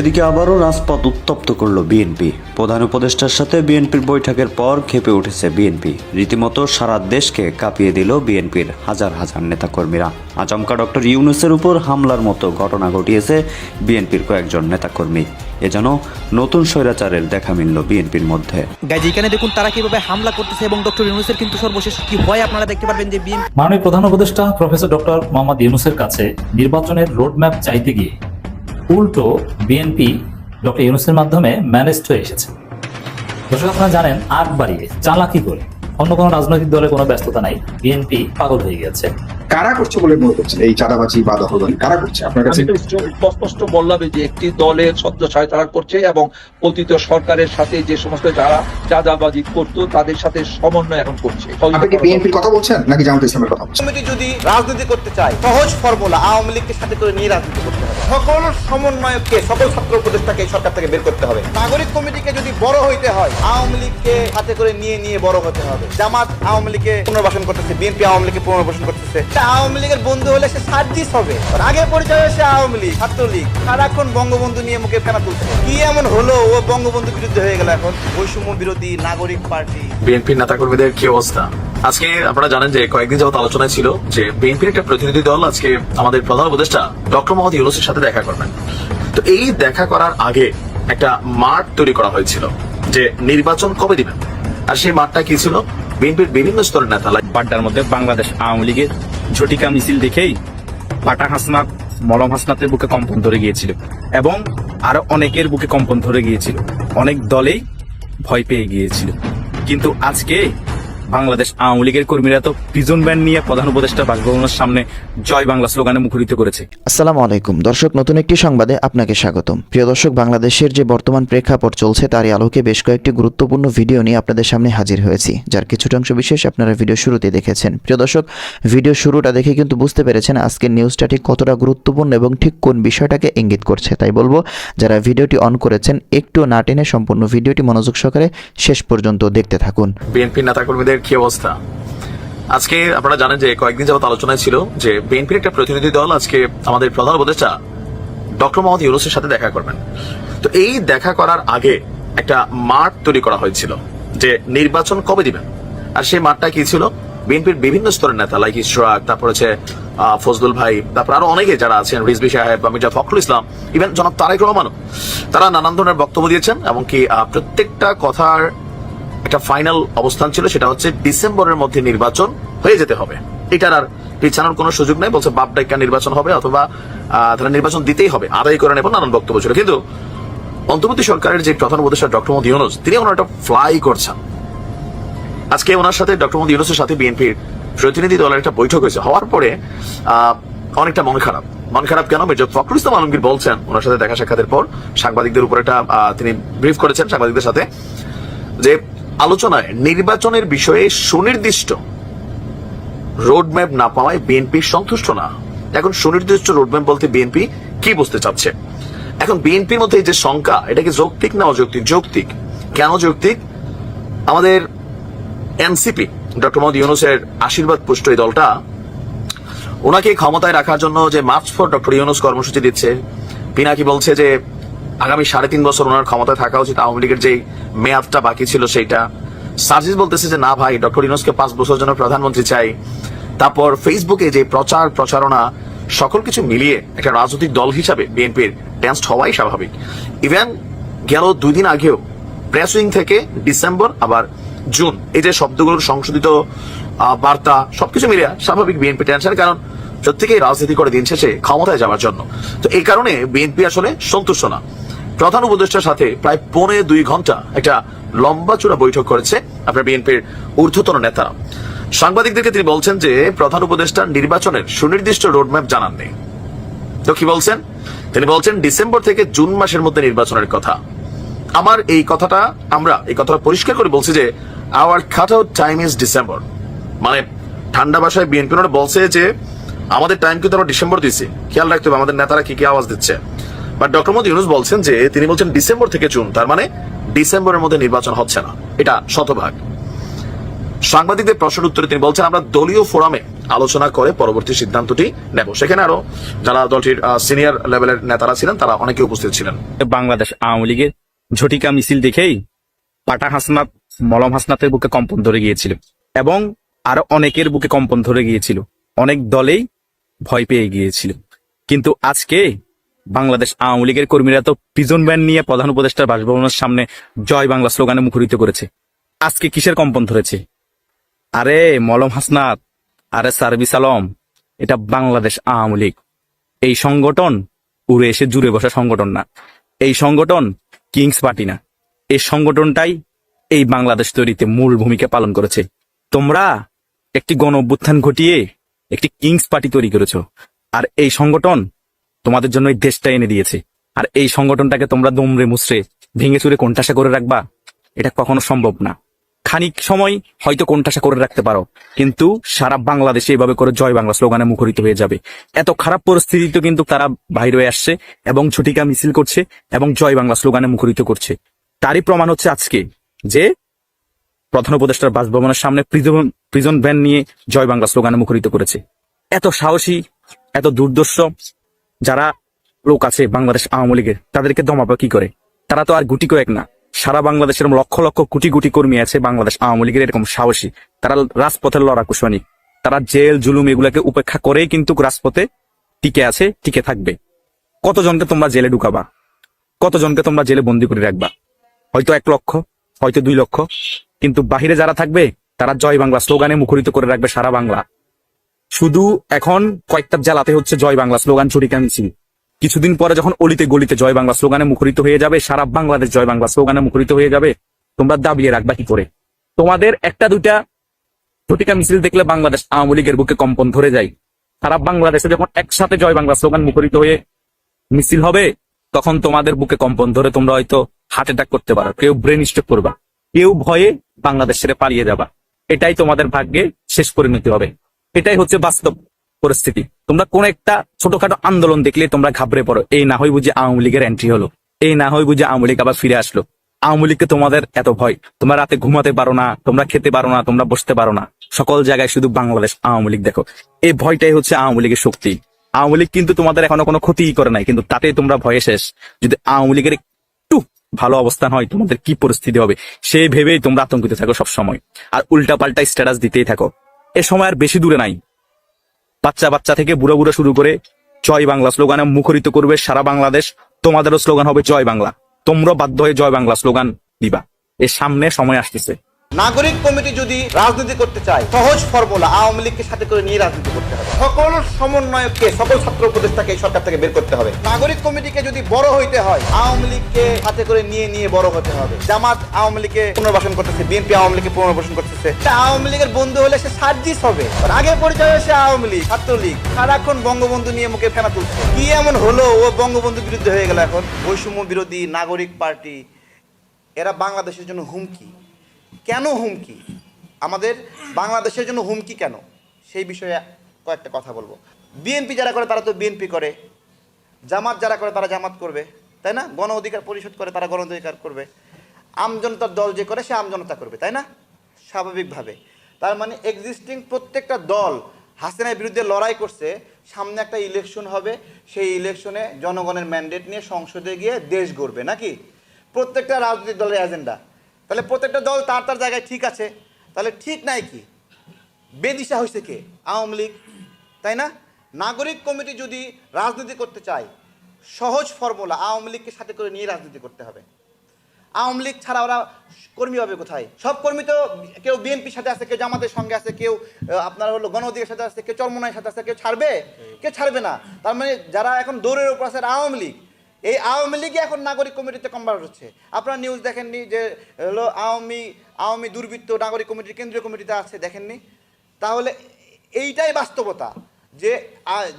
এদিকে আবারও রাজপথ উত্তপ্ত করল বিএনপি প্রধান উপদেষ্টার সাথে বিএনপির বৈঠকের পর খেপে উঠেছে বিএনপি রীতিমতো সারা দেশকে কাঁপিয়ে দিল বিএনপির হাজার হাজার নেতাকর্মীরা। আচমকা ডক্টর ইউনুসের উপর হামলার মতো ঘটনা ঘটিয়েছে বিএনপির কয়েকজন নেতাকর্মী। এ যেন নতুন স্বৈরাচারের দেখা মিলল বিএনপির মধ্যে। গাইজ এখানে দেখুন তারা কীভাবে হামলা করতেছে এবং ডক্টর ইউনুসের কিন্তু সর্বশেষ কি হয় আপনারা দেখতে পারবেন যে বিএনপি মাননীয় প্রধান উপদেষ্টা প্রফেসর ডক্টর মোহাম্মদ ইউনুসের কাছে নির্বাচনের রোডম্যাপ চাইতে গিয়ে উল্টো বিএনপি ডক্টর ইউনুসের মাধ্যমে ম্যানেজড হয়ে এসেছে। দর্শক, আপনারা জানেন আগ বাড়িয়ে চালাকি করে অন্য কোনো রাজনৈতিক দলে কোনো ব্যস্ততা নাই বিএনপি পাগল হয়ে গেছে কারা করছে বলে মনে করছেন? এই চাঁদাবাজি বা দখলদারি কারা করছে? আপনার কাছে স্পষ্ট বললাম যে একটি দলের সদ্য সহায়তা করছে এবং অতীত সরকারের সাথে যে সমস্ত যারা চাঁদাবাজি করতো তাদের সাথে সমন্বয় এখন করছে। আপনি কি বিএনপির কথা বলছেন নাকি জামাত ইসলামের কথা বলছেন? কমিটি যদি রাজনীতি করতে চায় সহজ ফর্মুলা আওয়ামী লীগকে সাথে করে নিয়ে রাজনীতি করতে হবে। সকল সমন্বয়ককে সকল ছাত্র উপদেষ্টাকে সরকার থেকে বের করতে হবে। নাগরিক কমিটিকে যদি বড় হইতে হয় আওয়ামী লীগকে সাথে করে নিয়ে নিয়ে বড় হতে হবে। জামাত আওয়ামী লীগকে পুনর্বাসন করতেছে বিএনপি আওয়ামী লীগকে পুনর্বাসন করতেছে। আওয়ামী লীগের বন্ধু হলে সে সার্জিস হবে। আগে পরিচয় সে আওয়ামী লীগ, ছাত্রলীগ। সারাক্ষণ বঙ্গবন্ধু নিয়ে মুখে ফেনা তুলছে। কি এমন হলো? ও বঙ্গবন্ধু বিরুদ্ধে হয়ে গেল এখন। বৈষম্য বিরোধী নাগরিক পার্টি। বিএনপির নেতাকর্মীদের কি অবস্থা? আজকে আপনারা জানেন যে কয়েকদিন যাবত আলোচনায় ছিল যে বিএনপির একটা প্রতিনিধি দল আজকে আমাদের প্রধান উপদেষ্টা ডক্টর মোহাম্মদ ইউনুসের সাথে দেখা করবেন। তো এই দেখা করার আগে একটা মাঠ তৈরি করা হয়েছিল যে নির্বাচন কবে দিবেন? আর সেই মাঠটা কি ছিল? বিএনপির বিভিন্ন স্তরের নেতা like বাড্ডার মধ্যে বাংলাদেশ আওয়ামী লীগের ঝটিকা মিছিল দেখেই পাটা হাসনাত, মলম হাসনাতের বুকে কম্পন ধরে গিয়েছিল এবং আরও অনেকের বুকে কম্পন ধরে গিয়েছিল। অনেক দলেই ভয় পেয়ে গিয়েছিল। কিন্তু আজকে বাংলাদেশ আওয়ামী লীগের কর্মীরা তো প্রিজন ব্যান্ড নিয়ে প্রধান উপদেষ্টা বাসভবনের সামনে জয় বাংলা স্লোগানে মুখরিত করেছে। আসসালামু আলাইকুম। দর্শক নতুন একটি সংবাদে আপনাকে স্বাগতম। প্রিয় দর্শক বাংলাদেশের যে বর্তমান প্রেক্ষাপট চলছে তারই আলোকে বেশ কয়েকটি গুরুত্বপূর্ণ ভিডিও নিয়ে আপনাদের সামনে হাজির হয়েছি যার কিছুটা অংশ বিশেষ আপনারা ভিডিও শুরুতে দেখেছেন। প্রিয় দর্শক ভিডিও শুরুটা দেখে কিন্তু বুঝতে পেরেছেন আজকের নিউজটা ঠিক কতটা গুরুত্বপূর্ণ এবং ঠিক কোন বিষয়টাকে ইঙ্গিত করছে। তাই বলব যারা ভিডিওটি অন করেছেন একটু না টেনে সম্পূর্ণ ভিডিওটি মনোযোগ সহকারে শেষ পর্যন্ত দেখতে থাকুন। বিএনপির নেতাকর্মীদের কি অবস্থা? আজকে আপনারা জানেন যে কয়েকদিন যাবত আলোচনায় ছিল যে বিএনপির একটা প্রতিনিধি দল আজকে আমাদের প্রধান উপদেষ্টা ডক্টর মোহাম্মদ ইউনুসের সাথে দেখা করবেন। তো এই দেখা করার আগে একটা মাঠ তৈরি করা হয়েছিল যে নির্বাচন কবে দিবেন? আর সেই মাঠটা কি ছিল? বিএনপির বিভিন্ন স্তরের নেতা লাইক ইশরাক, তারপর হচ্ছে ফজলুল ভাই, তারপর আরও অনেকে যারা আছেন রিজবি সাহেব বা মির্জা ফখরুল ইসলাম ইভেন জনাব তারেক রহমানও। তারা নানান ধরনের বক্তব্য দিয়েছেন, এবং কি প্রত্যেকটা কথার একটা ফাইনাল অবস্থান ছিল, সেটা হচ্ছে ডিসেম্বরের মধ্যে নির্বাচন হয়ে যেতে হবে। এটার আর পিছানোর কোনো সুযোগ নাই, বলছে বাপ ডাইকা নির্বাচন হবে অথবা তারা নির্বাচন দিতেই হবে। আদায় করে নেবেন নানান বক্তব্য ছিল। কিন্তু অন্তর্বর্তী সরকারের যে প্রধান উপদেষ্টা ডক্টর মোহাম্মদ ইউনুস, তিনি ওনার একটা ফ্লাই করছেন। আজকে ওনার সাথে ডক্টর মোহাম্মদ ইউনুসের সাথে বিএনপির প্রতিনিধি দলের একটা বৈঠক হয়েছে। হওয়ার পরে অনেকটা মন খারাপ। মন খারাপ কেন? মির্জা ফখরুল ইসলাম আলমগীর বলছেন, ওনার সাথে দেখা সাক্ষাতের পর সাংবাদিকদের উপর একটা তিনি ব্রিফ করেছেন সাংবাদিকদের সাথে, যে আলোচনায় নির্বাচনের বিষয়ে সুনির্দিষ্ট রোডম্যাপ না পাওয়ায় বিএনপি সন্তুষ্ট না। এখন সুনির্দিষ্ট রোডম্যাপ বলতে বিএনপি কি বুঝতে চাচ্ছে? এখন বিএনপির মধ্যে যে শঙ্কা, এটা কি যৌক্তিক না অযৌক্তিক? যৌক্তিক। কেন যৌক্তিক? আমাদের এনসিপি, ডক্টর মোহাম্মদ ইউনুসের আশীর্বাদ পুষ্ট এই দলটা, ওনাকে ক্ষমতায় রাখার জন্য যে মার্চ ফর ডক্টর ইউনুস কর্মসূচি দিচ্ছে, পিনাকি বলছে যে আগামী সাড়ে তিন বছর ওনার ক্ষমতায় থাকা উচিত। আওয়ামী লীগের যে মেয়াদটা বাকি ছিল সেইটা। সার্জিস বলতেছে যে, না ভাই, ডক্টর ইউনুসকে পাঁচ বছর জন্য প্রধানমন্ত্রী চাই। তারপর ফেসবুকে যে প্রচার, প্রচারণা, সকল কিছু মিলিয়ে একটা রাজনৈতিক দল হিসাবে বিএনপির টেন্সড হওয়াই স্বাভাবিক। ইভেন গেল দুই দিন আগেও প্রেস উইং থেকে ডিসেম্বর, আবার জুন, এই যে শব্দগুলোর সংশোধিত বার্তা, সবকিছু মিলিয়ে স্বাভাবিক বিএনপি টেনশন কারণ প্রত্যেকেই রাজনীতি করে দিন শেষে ক্ষমতায় যাওয়ার জন্য। তো এই কারণে বিএনপি আসলে সন্তুষ্ট না। প্রধান উপদেষ্টার সাথে প্রায় পৌনে দুই ঘণ্টা একটা লম্বা চূড়া বৈঠক করেছে আপনার বিএনপির ঊর্ধ্বতন নেতারা। সাংবাদিকদেরকে তিনি বলছেন যে প্রধান উপদেষ্টা নির্বাচনের সুনির্দিষ্ট রোডম্যাপ জানাননি। তো কি বলছেন? তিনি বলছেন ডিসেম্বর থেকে জুন মাসের মধ্যে নির্বাচনের কথা। আমার এই কথাটা আমরা, এই কথাটা পরিষ্কার করে বলছি যে our cut out time is December মানে ঠান্ডা ভাষায় বিএনপি বলছে যে আমাদের টাইম কিন্তু আমরা ডিসেম্বর দিচ্ছি খেয়াল রাখতে হবে আমাদের নেতারা কি কি আওয়াজ দিচ্ছে। বাট ডক্টর মোদী ইউনুস বলছেন যে তিনি বলছেন ডিসেম্বর থেকে জুন, তার মানে ডিসেম্বরের মধ্যে নির্বাচন হচ্ছে না। এটা শতভাগ। সাংবাদিকদের প্রশ্নের উত্তরে তিনি বলছেন, আমরা দলীয় ফোরামে আলোচনা করে পরবর্তী সিদ্ধান্তটি নেব। সেখানে আরও যারা দলটির সিনিয়র লেভেলের নেতারা ছিলেন, তারা অনেকে উপস্থিত ছিলেন। বাংলাদেশ আওয়ামী লীগের ঝটিকা মিছিল দেখেই পাটা হাসনাত, মলম হাসনাতের বুকে কম্পন ধরে গিয়েছিল এবং আরও অনেকের বুকে কম্পন ধরে গিয়েছিল। অনেক দলেই ভয় পেয়ে গিয়েছিল। কিন্তু আজকে বাংলাদেশ আওয়ামী লীগের কর্মীরা তো প্রিজন ব্যান নিয়ে প্রধান উপদেষ্টার বাসভবনের সামনে জয় বাংলা স্লোগানে মুখরিত করেছে। আজকে কিসের কম্পন ধরেছে? আরে মলম হাসনাত, আরে সার্ভিস আলম, এটা বাংলাদেশ আওয়ামী লীগ। এই সংগঠন উড়ে এসে জুড়ে বসা সংগঠন না। এই সংগঠন কিংস পার্টি না। এই সংগঠনটাই এই বাংলাদেশ তৈরিতে মূল ভূমিকা পালন করেছে। তোমরা একটি গণ অভ্যুত্থান ঘটিয়ে একটি কিংস পার্টি তৈরি করেছ। আর এই সংগঠন তোমাদের জন্য এই দেশটা এনে দিয়েছে। আর এই সংগঠনটাকে তোমরা দমড়ে মুসড়ে ভেঙে চুরে কোণঠাসা করে রাখবা, এটা কখনো সম্ভব না। খানিক সময় হয়তো কোণঠাসা করে রাখতে পারো, কিন্তু সারা বাংলাদেশে এভাবে করে জয় বাংলা স্লোগানে মুখরিত হয়ে যাবে। এত খারাপ পরিস্থিতিতে কিন্তু তারা বাইরে আসছে এবং ছুটিকা মিছিল করছে এবং জয় বাংলা স্লোগানে মুখরিত করছে। তারই প্রমাণ হচ্ছে আজকে যে প্রধান উপদেষ্টার বাসভবনের সামনে প্রিজন প্রিজন ভ্যান নিয়ে জয় বাংলা স্লোগানে মুখরিত করেছে। এত সাহসী, এত দুর্দর্শ যারা লোক আছে বাংলাদেশ আওয়ামী লীগের, তাদেরকে দমাবে কি করে? তারা তো আর গুটি কয়েক না। সারা বাংলাদেশের লক্ষ লক্ষ কোটি কোটি কর্মী আছে বাংলাদেশ আওয়ামী লীগের এরকম সাহসী। তারা রাজপথের লড়াকু সৈনিক তারা জেল, জুলুম এগুলাকে উপেক্ষা করেই কিন্তু রাজপথে টিকে আছে, টিকে থাকবে। কতজনকে তোমরা জেলে ঢুকাবা? কতজনকে তোমরা জেলে বন্দি করে রাখবা? হয়তো এক লক্ষ, হয়তো দুই লক্ষ। কিন্তু বাহিরে যারা থাকবে, তারা জয় বাংলা স্লোগানে মুখরিত করে রাখবে সারা বাংলা। শুধু এখন কয়েকটা জ্বালাতে হচ্ছে জয় বাংলা স্লোগান ছড়িকা মিছিল। কিছুদিন পরে যখন অলিতে গলিতে জয় বাংলা স্লোগানে মুখরিত হয়ে যাবে, সারা বাংলাদেশ জয় বাংলা স্লোগানে মুখরিত হয়ে যাবে, তোমরা দাবিয়ে রাখবা কি করে? তোমাদের একটা দুইটা ঝটিকা মিছিল দেখলে বাংলাদেশ আওয়ামী লীগের বুকে কম্পন ধরে যায়। সারা বাংলাদেশে যখন একসাথে জয় বাংলা স্লোগান মুখরিত হয়ে মিছিল হবে, তখন তোমাদের বুকে কম্পন ধরে তোমরা হয়তো হার্ট অ্যাটাক করতে পারো, কেউ ব্রেন স্ট্রোক করবা, কেউ ভয়ে বাংলাদেশ ছেড়ে পালিয়ে যাবা। এটাই তোমাদের ভাগ্যে শেষ পরিণতি হবে। এটাই হচ্ছে বাস্তব পরিস্থিতি। তোমরা কোন একটা ছোটখাটো আন্দোলন দেখলে তোমরা ঘাবড়ে পড়ো, এই না হয় বুঝে আওয়ামী লীগের এন্ট্রি হলো। এই না হয় বুঝে আওয়ামী লীগ আবার ফিরে আসলো। আওয়ামী লীগকে তোমাদের এত ভয়। তোমরা রাতে ঘুমাতে পারো না, তোমরা খেতে পারো না, তোমরা বসতে পারো না। সকল জায়গায় শুধু বাংলাদেশ, আওয়ামী লীগ দেখো। এই ভয়টাই হচ্ছে আওয়ামী লীগের শক্তি। আওয়ামী লীগ কিন্তু তোমাদের এখনও কোনো ক্ষতি করে নাই, কিন্তু তাতে তোমরা ভয়ে শেষ। যদি আওয়ামী লীগের একটু ভালো অবস্থান হয়, তোমাদের কি পরিস্থিতি হবে? সেই ভেবেই তোমরা আতঙ্কিত থাকো সব সময় আর উল্টা পাল্টা স্ট্যাটাস দিতেই থাকো। এ সময় আর বেশি দূরে নাই। বাচ্চা বাচ্চা থেকে বুড়ো বুড়ো শুরু করে জয় বাংলা স্লোগানে মুখরিত করবে সারা বাংলাদেশ। তোমাদেরও স্লোগান হবে জয় বাংলা। তোমরা বাধ্য হয়ে জয় বাংলা স্লোগান দিবা। এর সামনে সময় আসতেছে। নাগরিক কমিটি যদি রাজনীতি করতে চায়, সহজ ফর্মুলা আওয়ামী লীগকে সাথে করে নিয়ে রাজনীতি করতে হবে। সকল সমন্বয়ককে, সকল ছাত্র উপদেষ্টাকে এই সরকার থেকে বের করতে হবে। নাগরিক কমিটিকে যদি বড় হইতে হয়, আওয়ামী লীগকে সাথে করে নিয়ে নিয়ে বড় হতে হবে। জামাত আওয়ামী লীগকে পুনর্বাসন করতেছে, বিএনপি আওয়ামী লীগকে পুনর্বাসন করতেছে। আওয়ামী লীগের বন্ধু হলে সে সার্জিস হবে। আগে পরিচয় সে আওয়ামী লীগ, ছাত্রলীগ। সারাক্ষণ বঙ্গবন্ধু নিয়ে মুখে ফেনা তুলছে। কি এমন হলো? ও বঙ্গবন্ধু বিরুদ্ধে হয়ে গেল এখন। বৈষম্য বিরোধী নাগরিক পার্টি, এরা বাংলাদেশের জন্য হুমকি। কেন হুমকি? আমাদের বাংলাদেশের জন্য হুমকি কেন? সেই বিষয়ে কয়েকটা কথা বলব। বিএনপি যারা করে, তারা তো বিএনপি করে। জামাত যারা করে, তারা জামাত করবে, তাই না? গণ অধিকার পরিষদ করে, তারা গণ অধিকার করবে। আমজনতার দল যে করে, সে আমজনতা করবে, তাই না? স্বাভাবিকভাবে। তার মানে এক্সিস্টিং প্রত্যেকটা দল হাসিনার বিরুদ্ধে লড়াই করছে, সামনে একটা ইলেকশন হবে, সেই ইলেকশনে জনগণের ম্যান্ডেট নিয়ে সংসদে গিয়ে দেশ গড়বে, নাকি? প্রত্যেকটা রাজনৈতিক দলের এজেন্ডা তাহলে প্রত্যেকটা দল তার তার জায়গায় ঠিক আছে। তাহলে ঠিক নাই কি? বেদিশা হয়েছে কে? আওয়ামী লীগ তাই না? নাগরিক কমিটি যদি রাজনীতি করতে চায় সহজ ফর্মুলা আওয়ামী লীগকে সাথে করে নিয়ে রাজনীতি করতে হবে। আওয়ামী লীগ ছাড়া ওরা কর্মী হবে কোথায়? সব কর্মী তো কেউ বিএনপির সাথে আছে কেউ জামাতের সঙ্গে আছে কেউ আপনার হলো গণ সাথে আছে কেউ চরমনায়ের সাথে আছে কেউ ছাড়বে? কেউ ছাড়বে না। তার মানে যারা এখন দৌড়ের উপর আছে আওয়ামী লীগ। এই আওয়ামী লীগই এখন নাগরিক কমিটিতে কনভার্ট হচ্ছে। আপনারা নিউজ দেখেননি যে হলো আওয়ামী আওয়ামী দুর্বৃত্ত নাগরিক কমিটির কেন্দ্রীয় কমিটিতে আছে দেখেননি? তাহলে এইটাই বাস্তবতা যে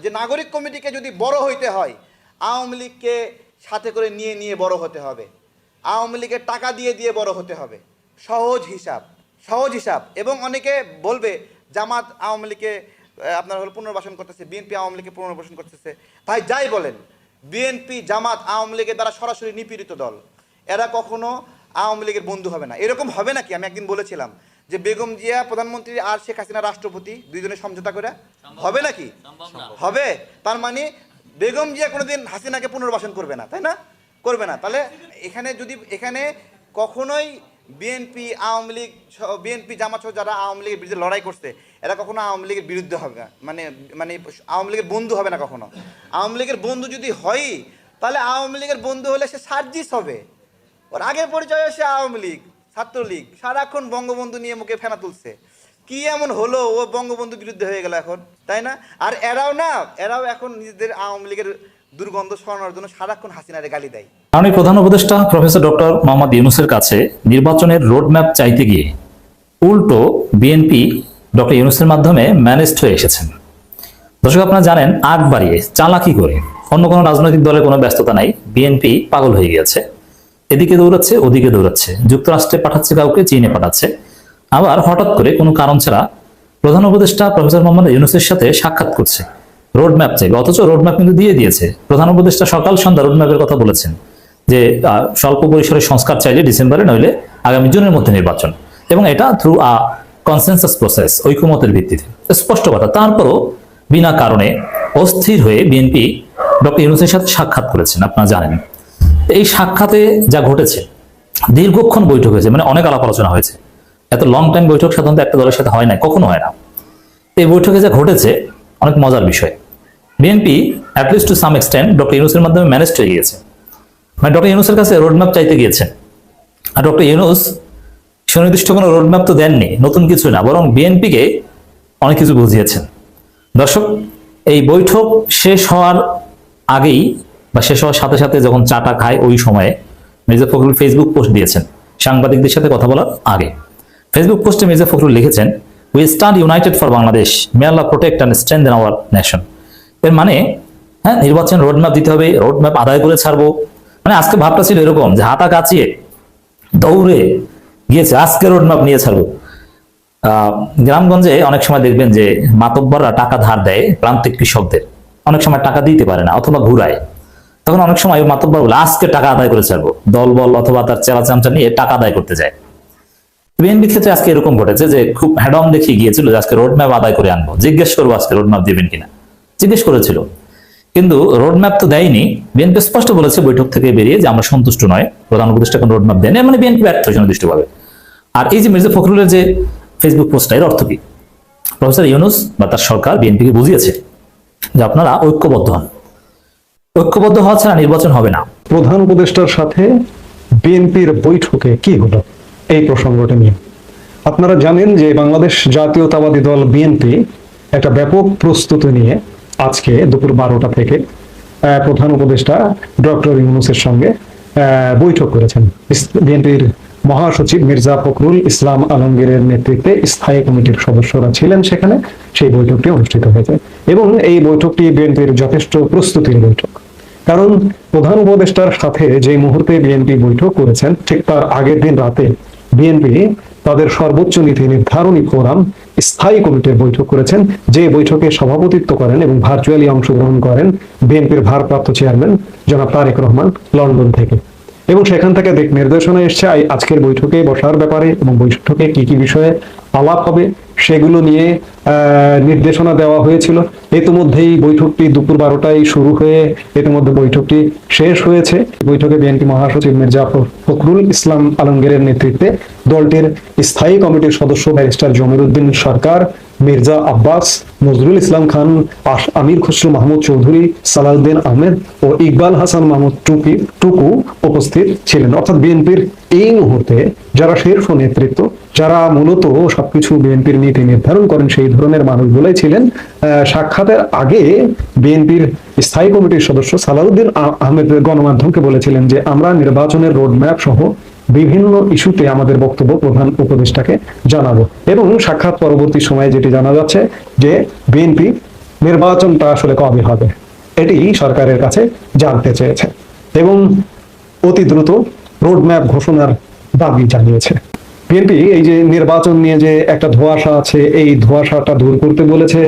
যে নাগরিক কমিটিকে যদি বড় হইতে হয় আওয়ামী লীগকে সাথে করে নিয়ে নিয়ে বড় হতে হবে। আওয়ামী লীগের টাকা দিয়ে দিয়ে বড় হতে হবে। সহজ হিসাব সহজ হিসাব। এবং অনেকে বলবে জামাত আওয়ামী আহ, আপনার হলো পুনর্বাসন করতেছে বিএনপি আওয়ামী লীগকে পুনর্বাসন করতেছে। ভাই যাই বলেন বিএনপি জামাত আওয়ামী লীগের দ্বারা সরাসরি নিপীড়িত দল। এরা কখনো আওয়ামী লীগের বন্ধু হবে না। এরকম হবে নাকি? আমি একদিন বলেছিলাম যে বেগম জিয়া প্রধানমন্ত্রী আর শেখ হাসিনা রাষ্ট্রপতি দুইজনের সমঝোতা করে হবে নাকি? হবে। তার মানে বেগম জিয়া কোনোদিন হাসিনাকে পুনর্বাসন করবে না তাই না? করবে না। তাহলে এখানে যদি এখানে কখনোই বিএনপি, আওয়ামী লীগ বিএনপি জামাত যারা আওয়ামী লীগের বিরুদ্ধে লড়াই করছে, এরা কখনো আওয়ামী লীগের বিরুদ্ধে হবে না। মানে মানে আওয়ামী লীগের বন্ধু হবে না কখনো। আওয়ামী লীগের বন্ধু যদি হয় তাহলে আওয়ামী লীগের বন্ধু হলে সে সার্জিস হবে। ওর আগে পরিচয় সে আওয়ামী লীগ, ছাত্রলীগ। সারাক্ষণ বঙ্গবন্ধু নিয়ে মুখে ফেনা তুলছে। কি এমন হলো? ও বঙ্গবন্ধুর বিরুদ্ধে হয়ে গেল এখন, তাই না? আর এরাও না, এরাও এখন নিজেদের আওয়ামী লীগের দুর্গন্ধ সরানোর জন্য সারাক্ষণ হাসিনারে গালি দেয়। মাননীয় প্রধান উপদেষ্টা প্রফেসর ডক্টর মোহাম্মদ ইউনুসের কাছে নির্বাচনের রোডম্যাপ চাইতে গিয়ে উল্টো বিএনপি ডক্টর ইউনুসের মাধ্যমে ম্যানেজড হয়ে এসেছেন। দর্শক, আপনারা জানেন আগ বাড়িয়ে চালাকি করে অন্য কোনো রাজনৈতিক দলের কোনো ব্যস্ততা নাই, বিএনপি পাগল হয়ে গিয়েছে। এদিকে দৌড়াচ্ছে, ওদিকে দৌড়াচ্ছে। যুক্তরাষ্ট্রে পাঠাচ্ছে কাউকে, চীনে পাঠাচ্ছে। আবার হঠাৎ করে কোনো কারণ ছাড়া প্রধান উপদেষ্টা প্রফেসর মোহাম্মদ ইউনুসের সাথে সাক্ষাৎ করছে। রোড ম্যাপ চাইবে, অথচ রোড ম্যাপ কিন্তু দিয়ে দিয়েছে। প্রধান উপদেষ্টা সকাল সন্ধ্যা রোড ম্যাপের কথা বলেছেন। যে স্বল্প পরিসরে সংস্কার চাইলে ডিসেম্বরে, নইলে আগামী জুনের মধ্যে নির্বাচন। এবং এটা থ্রু আ কনসেনসাস প্রসেস ঐকমতের ভিত্তিতে। স্পষ্ট কথা। তারপরও বিনা কারণে অস্থির হয়ে বিএনপি ডক্টর ইউনুসের সাথে সাক্ষাৎ করেছেন, আপনারা জানেন। এই সাক্ষাতে যা ঘটেছে, দীর্ঘক্ষণ বৈঠক হয়েছে মানে অনেক আলাপ আলোচনা হয়েছে। এত লং টাইম বৈঠক সাধারণত একটা দলের সাথে হয় না কখনো হয় না। এই বৈঠকে যা ঘটেছে, অনেক মজার বিষয়। BNP at least to some extent doctor ইউনুসের মাধ্যমে ম্যানেজ হয়ে গিয়েছে। মানে ডক্টর ইউনুসের কাছে রোডম্যাপ চাইতে গিয়েছেন আর ডক্টর ইউনুস সুনির্দিষ্ট কোনো রোডম্যাপ তো দেননি, নতুন কিছু না, বরং বিএনপিকে অনেক কিছু বুঝিয়েছেন। দর্শক, এই বৈঠক শেষ হওয়ার আগেই বা শেষ হওয়ার সাথে সাথে যখন চাটা খায়, ওই সময়ে মির্জা ফখরুল ফেসবুক পোস্ট দিয়েছেন। সাংবাদিকদের সাথে কথা বলার আগে। ফেসবুক পোস্টে মির্জা ফখরুল লিখেছেন we stand united for Bangladesh may Allah protect and strength our nation এর মানে হ্যাঁ নির্বাচন রোডম্যাপ দিতে হবে রোডম্যাপ আদায় করে ছাড়বো। মানে আজকে ভাবটা ছিল এরকম যে হাতা কাচিয়ে দৌড়ে গিয়েছে, আজকে রোডম্যাপ নিয়ে ছাড়বো। গ্রামগঞ্জে অনেক সময় দেখবেন যে মাতব্বররা টাকা ধার দেয় প্রান্তিক কৃষকদের। অনেক সময় টাকা দিতে পারে না অথবা ঘুরায়। তখন অনেক সময় মাতব্বর বলে, আজকে টাকা আদায় করে ছাড়বো। দল বল অথবা তার চেলা চামচা নিয়ে টাকা আদায় করতে যায়। বিএনপির ক্ষেত্রে আজকে এরকম ঘটেছে যে খুব হ্যাডম দেখিয়ে গিয়েছিল যে আজকে রোডম্যাপ আদায় করে আনব। জিজ্ঞেস করব আজকে রোডম্যাপ দিবেন কিনা? জিজ্ঞেস করেছিল। কিন্তু রোডম্যাপ তো দেয়নি। বিএনপি স্পষ্ট বলেছে বৈঠক থেকে বেরিয়ে যে আমরা সন্তুষ্ট নয়। প্রধান উপদেষ্টা কোনো রোডম্যাপ দেয়নি মানে বিএনপি ব্যর্থ সুনির্দিষ্টভাবে আর এই যে মির্জা ফখরুলের যে ফেসবুক পোস্টটা এর অর্থ কি? প্রফেসর ইউনুস বা তার সরকার বিএনপিকে বুঝিয়েছে যে আপনারা ঐক্যবদ্ধ হন। ঐক্যবদ্ধ হওয়া ছাড়া নির্বাচন হবে না। প্রধান উপদেষ্টার সাথে বিএনপির বৈঠকে কি হলো? এই প্রসঙ্গটা নিয়ে। আপনারা জানেন যে বাংলাদেশ জাতীয়তাবাদী দল বিএনপি একটা ব্যাপক প্রস্তুতি নিয়ে আজকে দুপুর বারোটা থেকে প্রধান উপদেষ্টা ডক্টর ইউনুসের সঙ্গে বৈঠক করেছেন। বিএনপির মহাসচিব মির্জা ফখরুল ইসলাম আলমগীরের নেতৃত্বে স্থায়ী কমিটির সদস্যরা ছিলেন সেখানে। সেই বৈঠকটি অনুষ্ঠিত হয়েছে এবং এই বৈঠকটি বিএনপির যথেষ্ট প্রস্তুতির বৈঠক। কারণ প্রধান উপদেষ্টার সাথে যে মুহূর্তে বিএনপি বৈঠক করেছেন, ঠিক তার আগের দিন রাতে বিএনপি তাদের সর্বোচ্চ নীতি নির্ধারণী ফোরাম স্থায়ী কমিটির বৈঠক করেছেন, যে বৈঠকে সভাপতিত্ব করেন এবং ভার্চুয়ালি অংশগ্রহণ করেন বিএনপির ভারপ্রাপ্ত চেয়ারম্যান জনাব তারেক রহমান লন্ডন থেকে। এবং সেখান থেকে দিক নির্দেশনা এসছে আজকের বৈঠকে বসার ব্যাপারে এবং বৈঠকে কি কি বিষয়ে আলাপ হবে সেগুলো নিয়ে নির্দেশনা দেওয়া হয়েছিল। ইতিমধ্যেই বৈঠকটি দুপুর বারোটায় শুরু হয়ে ইতিমধ্যে বৈঠকটি শেষ হয়েছে। বৈঠকে বিএনপি মহাসচিব মির্জা ফখরুল ইসলাম আলমগীরের নেতৃত্বে দলটির স্থায়ী কমিটির সদস্য ব্যারিস্টার জমিরুদ্দিন সরকার, মির্জা আব্বাস, নজরুল ইসলাম খান আমির খসরু মাহমুদ চৌধুরী, সালাউদ্দিন আহমেদ ও ইকবাল হাসান মাহমুদ টুকি, টুকু উপস্থিত ছিলেন। অর্থাৎ বিএনপির এই মুহূর্তে যারা শীর্ষ নেতৃত্ব যারা মূলত সবকিছু বিএনপির নীতি নির্ধারণ করেন, সেই ধরনের মানুষগুলাই ছিলেন সাক্ষাতের আগে বিএনপির স্থায়ী কমিটির সদস্য সালাউদ্দিন আহমেদ গণমাধ্যমকে বলেছিলেন যে, আমরা নির্বাচনের রোডম্যাপ সহ বিভিন্ন ইস্যুতে আমাদের বক্তব্য প্রধান উপদেষ্টাকে জানাব। এবং সাক্ষাৎ পরবর্তী সময়ে যেটি জানা যাচ্ছে যে, বিএনপি নির্বাচনটা আসলে কবে হবে, এটি সরকারের কাছে জানতে চেয়েছে এবং অতি দ্রুত রোডম্যাপ ঘোষণার দাবি জানিয়েছে। বিএনপি এই যে নির্বাচন নিয়ে যে একটা ধোঁয়াশা আছে, এই ধোঁয়াশাটা দূর করতে বলেছে।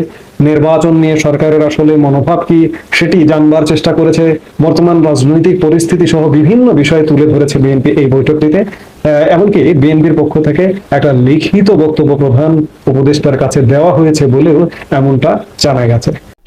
নির্বাচন নিয়ে সরকারের আসলে মনোভাব কি সেটি জানবার চেষ্টা করেছে। বর্তমান রাজনৈতিক পরিস্থিতি সহ বিভিন্ন বিষয় তুলে ধরেছে বিএনপি এই বৈঠকটিতে। এমনকি বিএনপির পক্ষ থেকে একটা লিখিত বক্তব্য প্রধান উপদেষ্টার কাছে দেওয়া হয়েছে বলেও এমনটা জানা গেছে।